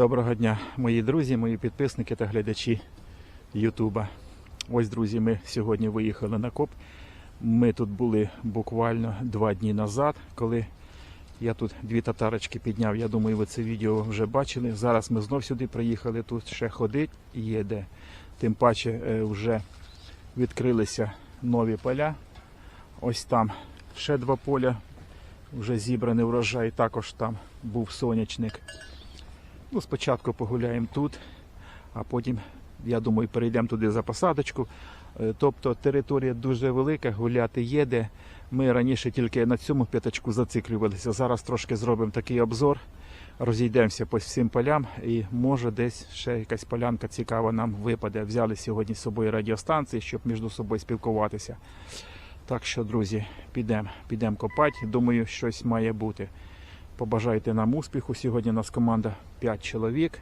Доброго дня, мої друзі, мої підписники та глядачі Ютуба. Ось, друзі, ми сьогодні виїхали на коп. Ми тут були буквально два дні назад, коли я тут дві татарочки підняв. Я думаю, ви це відео вже бачили. Зараз ми знов сюди приїхали. Тут ще ходить і є де. Тим паче е, вже відкрилися нові поля. Ось там ще два поля. Вже зібраний врожай. Також там був сонячник. Ну, спочатку погуляємо тут, а потім, я думаю, перейдемо туди за посадочку. Е, Тобто територія дуже велика, гуляти є де. Ми раніше тільки на цьому п'ятачку зациклювалися. Зараз трошки зробимо такий обзор, розійдемося по всім полям і може десь ще якась полянка цікава нам випаде. Взяли сьогодні з собою радіостанції, щоб між собою спілкуватися. Так що, друзі, підемо підемо копати. Думаю, щось має бути. Побажайте нам успіху. Сьогодні у нас команда 5 чоловік.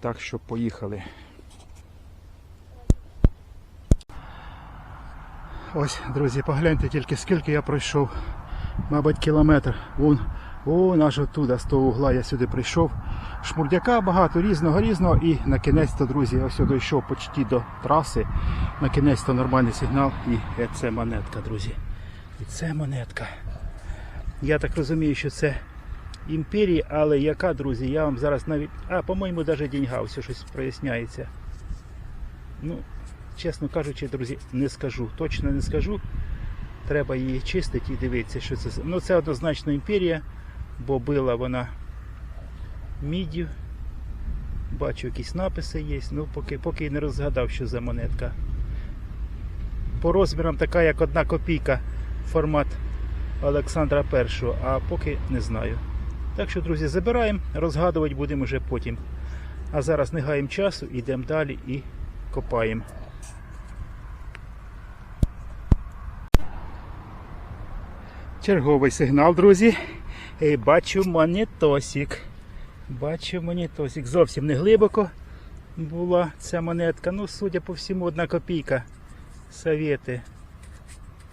Так що поїхали. Ось, друзі, погляньте тільки скільки я пройшов. Мабуть, кілометр. Вон, о, аж оттуда, з того угла я сюди прийшов. Шмурдяка багато, різного, різного. І на кінець-то, друзі, я дійшов почти до траси. На кінець-то нормальний сигнал. І це монетка, друзі. І це монетка. Я так розумію, що це імперія, але яка, друзі, я вам зараз навіть. А, по-моєму, навіть деньга, все щось проясняється. Ну, чесно кажучи, друзі, не скажу. Точно не скажу. Треба її чистити і дивитися, що це. Ну, це однозначно імперія, бо била вона міддю. Бачу, якісь написи є. Ну, поки, поки не розгадав, що за монетка. По розмірам така, як одна копійка, формат Олександра І, а поки не знаю. Так що, друзі, забираємо, розгадувати будемо вже потім. А зараз не гаємо часу, йдемо далі і копаємо. Черговий сигнал, друзі. І бачу монетосик. Бачу монетосик. Зовсім не глибоко була ця монетка. Ну, судя по всьому, одна копійка. Совєти.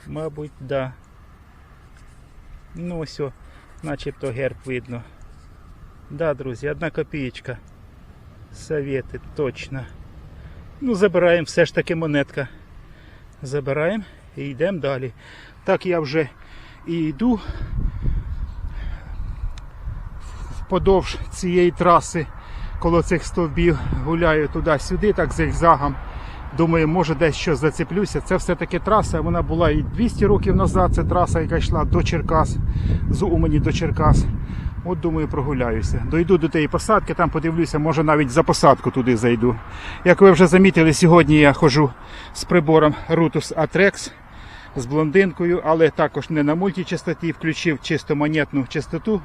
Мабуть, да. Ну ось, начебто герб видно. Да, друзі, одна копієчка. Совєти, точно. Ну, забираємо все ж таки монетка. Забираємо і йдемо далі. Так я вже і йду вподовж цієї траси, коло цих стовбів, гуляю туди-сюди, так зигзагом. Думаю, може десь щось зацеплюся. Це все-таки траса. Вона була і 200 років назад. Це траса, яка йшла до Черкас, з Умані до Черкас. От думаю, прогуляюся. Дойду до тієї посадки, там подивлюся, може навіть за посадку туди зайду. Як ви вже замітили, сьогодні я ходжу з прибором Rutus Atrex з блондинкою, але також не на мультичастоті, включив чисто монетну частоту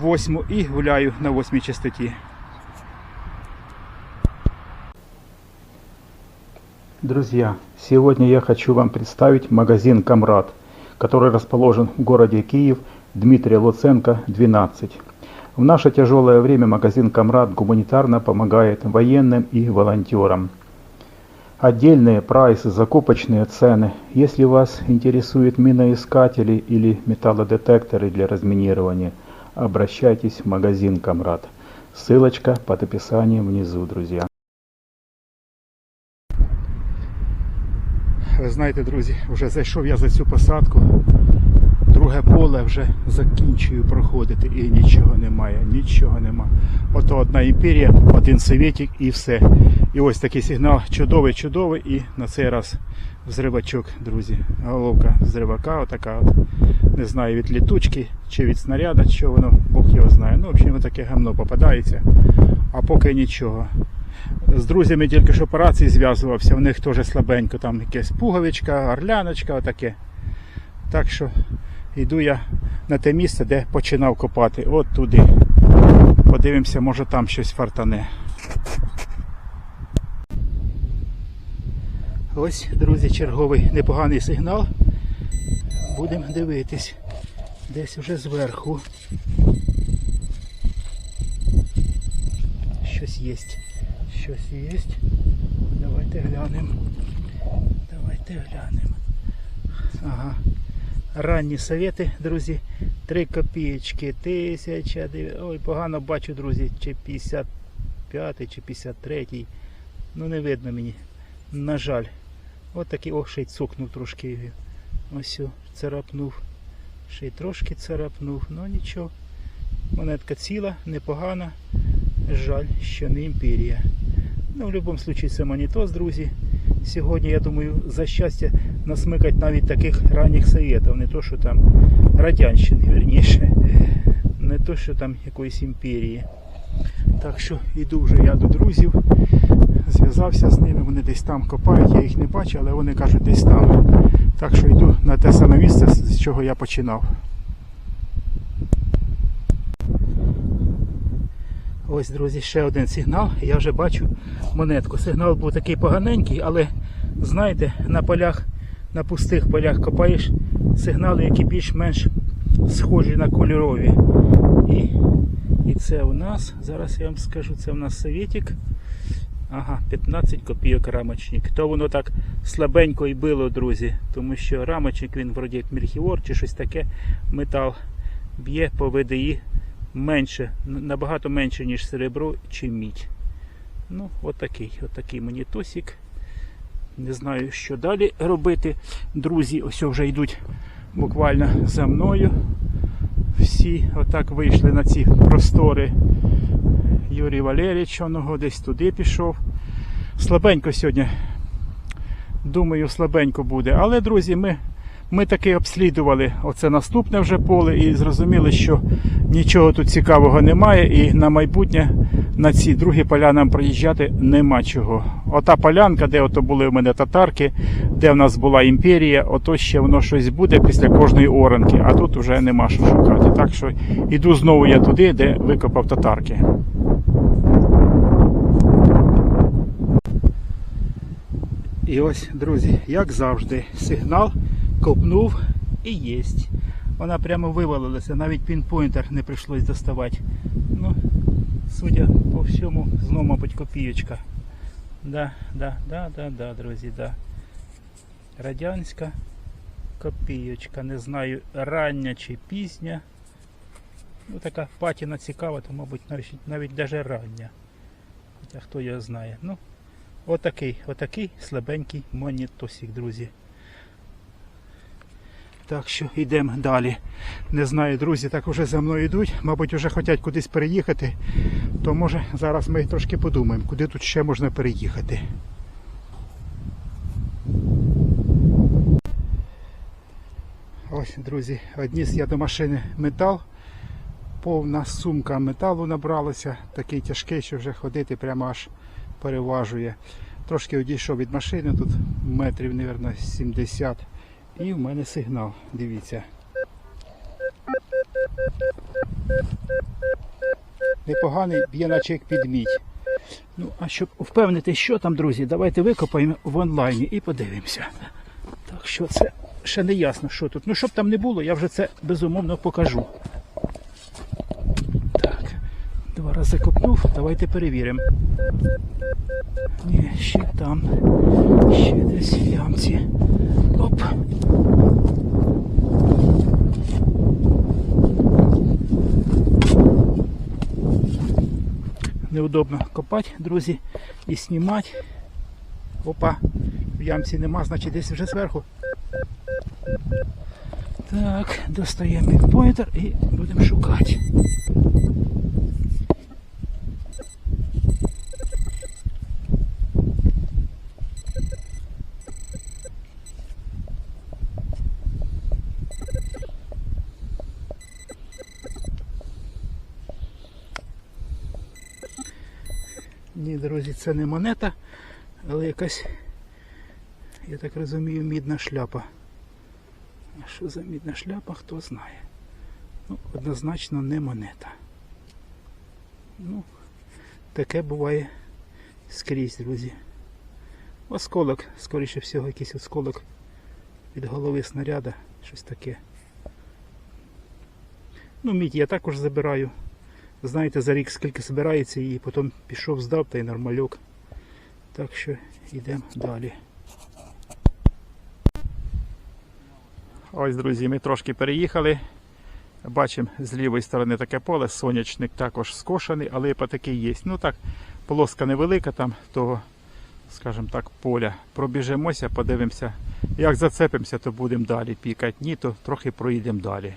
восьму і гуляю на восьмій частоті. Друзья, сегодня я хочу вам представить магазин «Камрад», который расположен в городе Киев, Дмитрия Луценко, 12. В наше тяжелое время магазин «Камрад» гуманитарно помогает военным и волонтерам. Отдельные прайсы, закупочные цены. Если вас интересуют миноискатели или металлодетекторы для разминирования, обращайтесь в магазин «Камрад». Ссылочка под описанием внизу, друзья. Ви знаєте, друзі, вже зайшов я за цю посадку. Друге поле вже закінчую проходити і нічого немає, нічого нема. Ото одна імперія, один совєтік і все. І ось такий сигнал чудовий, чудовий. І на цей раз взривачок, друзі. Головка взривака, отака от. Не знаю від літучки чи від снаряда, що воно, Бог його знає. Ну, в общем, таке гамно попадається. А поки нічого. З друзями тільки ж операції зв'язувався, в них теж слабенько, там якась пуговичка, орляночка, отаке. Так що йду я на те місце, де починав копати. От туди. Подивимося, може там щось фартане. Ось, друзі, черговий непоганий сигнал. Будемо дивитись. Десь уже зверху. Щось є. Щось є. Давайте глянемо. Давайте глянемо. Ага. ранні совєти, друзі. 3 копієчки, тисяча, дев- ой, погано бачу, друзі, чи 55 чи 53. Ну не видно мені. На жаль. От такий, ох, ще й цукнув трошки. Ось царапнув. Ще й трошки царапнув. Ну нічого. Монетка ціла, непогана. Жаль, що не імперія. Ну, в будь-якому випадку це монітос, друзі. Сьогодні, я думаю, за щастя насмикать навіть таких ранніх совєтів, не то, що там радянщини, верніше. Не то, що там якоїсь імперії. Так що йду вже я до друзів, зв'язався з ними, вони десь там копають, я їх не бачу, але вони кажуть десь там. Так що йду на те саме місце, з чого я починав. Ось, друзі, ще один сигнал. Я вже бачу монетку. Сигнал був такий поганенький, але знаєте, на полях, на пустих полях копаєш сигнали, які більш-менш схожі на кольорові. І, і це у нас, зараз я вам скажу, це у нас совєтик. Ага, 15 копійок рамочник. То воно так слабенько і било, друзі, тому що рамочник він вроді як мельхіор чи щось таке, метал б'є по ВДІ менше, набагато менше, ніж серебро чи мідь. Ну, отакий, отакий монітосик. Не знаю, що далі робити. Друзі, ось вже йдуть буквально за мною. Всі отак вийшли на ці простори. Юрій Валерійович, оного десь туди пішов. Слабенько сьогодні. Думаю, слабенько буде. Але, друзі, ми, ми таки обслідували оце наступне вже поле і зрозуміли, що нічого тут цікавого немає, і на майбутнє на ці другі поля нам проїжджати нема чого. Ота полянка, де ото були в мене татарки, де в нас була імперія, ото ще воно щось буде після кожної оранки, а тут вже нема що шукати. Так що іду знову я туди, де викопав татарки. І ось, друзі, як завжди, сигнал копнув і єсть. Вона прямо вивалилася, навіть пінпойнтер не прийшлось доставати. Ну, судя по всьому, знову, мабуть, копієчка. Да, да, да, да, да, друзі, да. Радянська копієчка. Не знаю, рання чи пізня. Ну, така патіна цікава, то, мабуть, навіть, навіть даже рання. Хоча хто його знає. Ну, отакий, отакий слабенький монітосик, друзі. Так що йдемо далі. Не знаю, друзі, так уже за мною йдуть. Мабуть, вже хочуть кудись переїхати. То може зараз ми трошки подумаємо, куди тут ще можна переїхати. Ось, друзі, одніс я до машини метал. Повна сумка металу набралася. Такий тяжкий, що вже ходити прямо аж переважує. Трошки одійшов від машини, тут метрів, мабуть, 70. І в мене сигнал. Дивіться. Непоганий б'є наче як підмідь. Ну, а щоб впевнити, що там, друзі, давайте викопаємо в онлайні і подивимося. Так що це ще не ясно, що тут. Ну, щоб там не було, я вже це безумовно покажу. Так, два рази копнув, давайте перевіримо. Ні, ще там. Ще десь в ямці. Оп. Неудобно копати, друзі, і знімати. Опа, в ямці нема, значить десь вже зверху. Так, достаємо підпоінтер і будемо шукати. Ні, друзі, це не монета, але якась, я так розумію, мідна шляпа. А що за мідна шляпа, хто знає. Ну, однозначно не монета. Ну, таке буває скрізь, друзі. Осколок, скоріше всього, якийсь осколок від голови снаряда, щось таке. Ну, мідь я також забираю. Знаєте, за рік скільки збирається і потім пішов, здав та й нормальок. Так що йдемо далі. Ось, друзі, ми трошки переїхали. Бачимо з лівої сторони таке поле, сонячник також скошений, але такий є. Ну так, полоска невелика там того, скажімо так, поля. Пробіжимося, подивимося. Як зацепимося, то будемо далі пікати. Ні, то трохи проїдемо далі.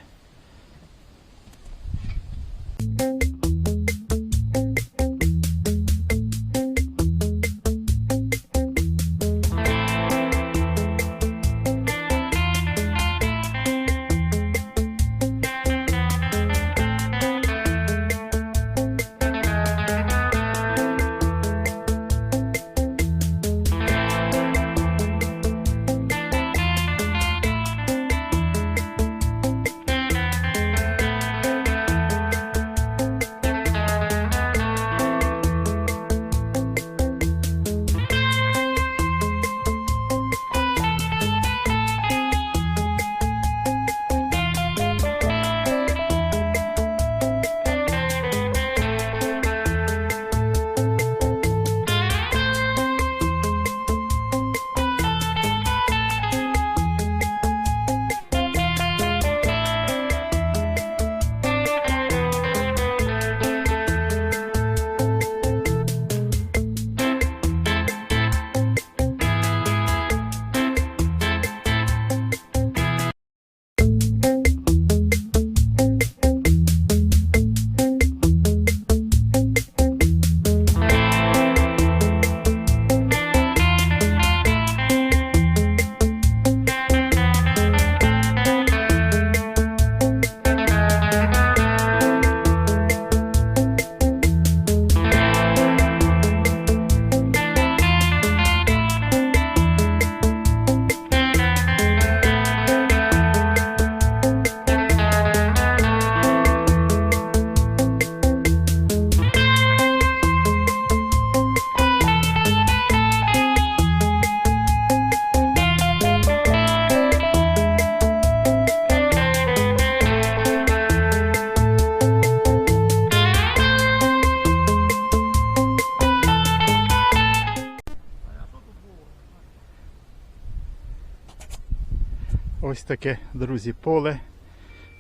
Таке, друзі, поле.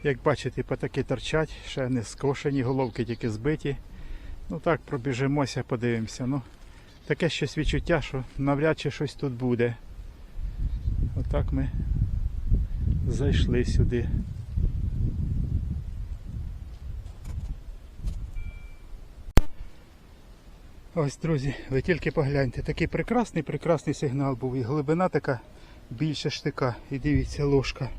Як бачите, потаки торчать, ще не скошені, головки тільки збиті. Ну так, пробіжимося, подивимося. Ну, таке щось відчуття, що навряд чи щось тут буде. Отак ми зайшли сюди. Ось, друзі, ви тільки погляньте, такий прекрасний, прекрасний сигнал був. І глибина така більше штика. І дивіться, ложка.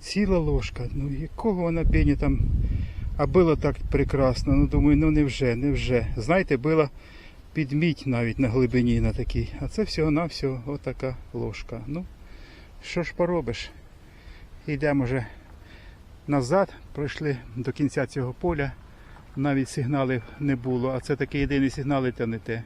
Ціла ложка. Ну якого вона пені там. А було так прекрасно. Ну думаю, ну невже, невже. Знаєте, було під мідь навіть на глибині на такій. А це всього-навсього отака ложка. Ну, що ж поробиш? Йдемо вже назад, пройшли до кінця цього поля. Навіть сигналів не було, а це такий єдиний сигнал і те не те.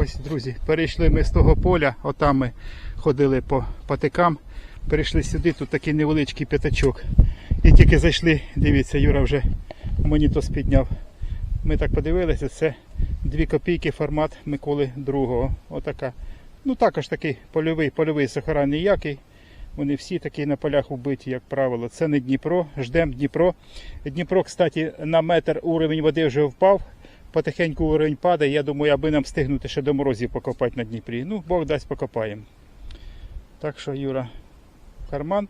Ось, друзі, перейшли ми з того поля, отам ми ходили по патикам, перейшли сюди, тут такий невеличкий п'ятачок. І тільки зайшли, дивіться, Юра вже монітос підняв. Ми так подивилися, це 2 копійки формат Миколи II. Отака. Ну також такий польовий, польовий сахара ніякий. Вони всі такі на полях убиті, як правило. Це не Дніпро, ждемо Дніпро. Дніпро, кстати, на метр уровень води вже впав. Потихеньку уровень падає. Я думаю, аби нам встигнути ще до морозів покопати на Дніпрі. Ну, Бог дасть покопаємо. Так що, Юра, в карман.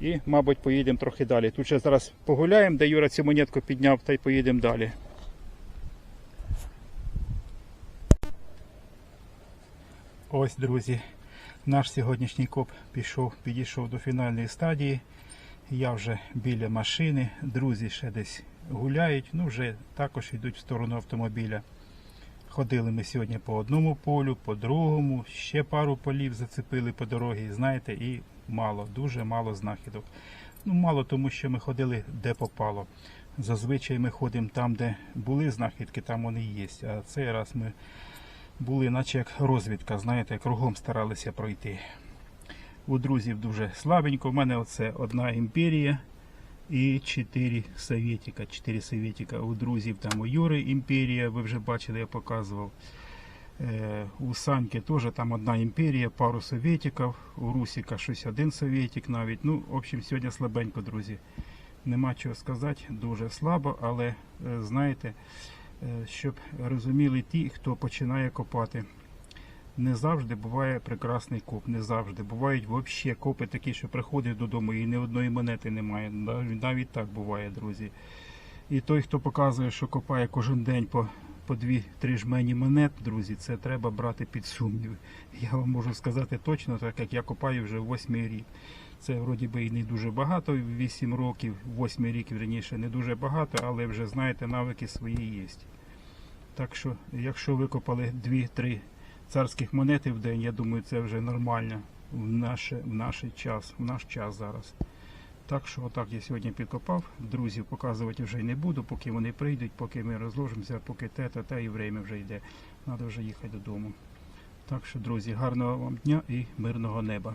І, мабуть, поїдемо трохи далі. Тут ще зараз погуляємо, де Юра цю монетку підняв, та й поїдемо далі. Ось, друзі, наш сьогоднішній коп пішов, підійшов до фінальної стадії. Я вже біля машини, друзі ще десь гуляють, ну вже також йдуть в сторону автомобіля. Ходили ми сьогодні по одному полю, по другому, ще пару полів зацепили по дорозі, знаєте, і мало, дуже мало знахідок. Ну, мало тому, що ми ходили де попало. Зазвичай ми ходимо там, де були знахідки, там вони є. А цей раз ми були, наче як розвідка, знаєте, кругом старалися пройти. У друзів дуже слабенько. У мене оце одна імперія і 4 совєтіка. 4 совєтіка у друзів там у Юри імперія, ви вже бачили, я показував. Е, У Саньки теж там одна імперія, пару совєтиків, у Русіка щось один совєтик навіть. Ну, в общем, сьогодні слабенько, друзі. Нема чого сказати, дуже слабо, але е, знаєте, е, щоб розуміли ті, хто починає копати. Не завжди буває прекрасний коп, не завжди. Бувають взагалі копи такі, що приходять додому і ні одної монети немає. Навіть, так буває, друзі. І той, хто показує, що копає кожен день по, по дві-три жмені монет, друзі, це треба брати під сумнів. Я вам можу сказати точно, так як я копаю вже восьмий рік. Це вроді би і не дуже багато, 8 років, восьмий рік раніше не дуже багато, але вже знаєте, навики свої є. Так що, якщо викопали 2-3 царських монетів в день, я думаю, це вже нормально в наш, в наш час, в наш час зараз. Так що отак я сьогодні підкопав. Друзів показувати вже не буду, поки вони прийдуть, поки ми розложимося, поки те, та те і время вже йде. Треба вже їхати додому. Так що, друзі, гарного вам дня і мирного неба.